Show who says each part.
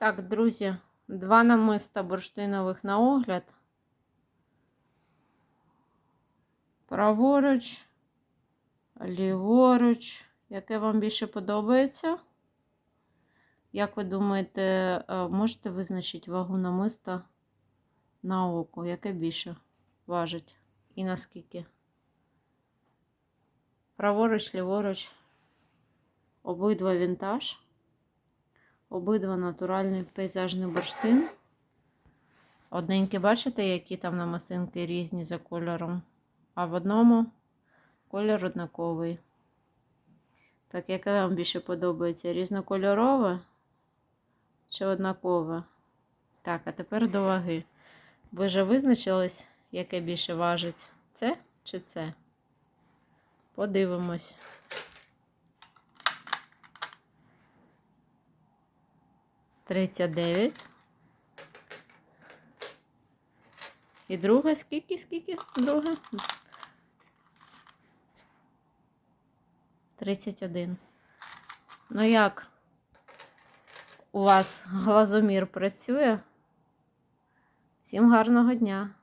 Speaker 1: Так, друзі, два намиста бурштинових на огляд. Праворуч, ліворуч. Яке вам більше подобається? Як ви думаєте, е, можете визначити вагу намиста на око? Яке більше важить? І наскільки? Праворуч, ліворуч. Обидва вінтаж. Обидва натуральний пейзажний бурштин. Одненькі, бачите, які там намистинки різні за кольором. А в одному колір однаковий. Так, яке вам більше подобається? Різнокольорове чи однакове? Так, а тепер до ваги. Ви вже визначились, яке більше важить? Це чи це? Подивимось. Тридцять дев'ять. І друге скільки? Скільки? Друге? 31. Ну як у вас глазомір працює? Всім гарного дня!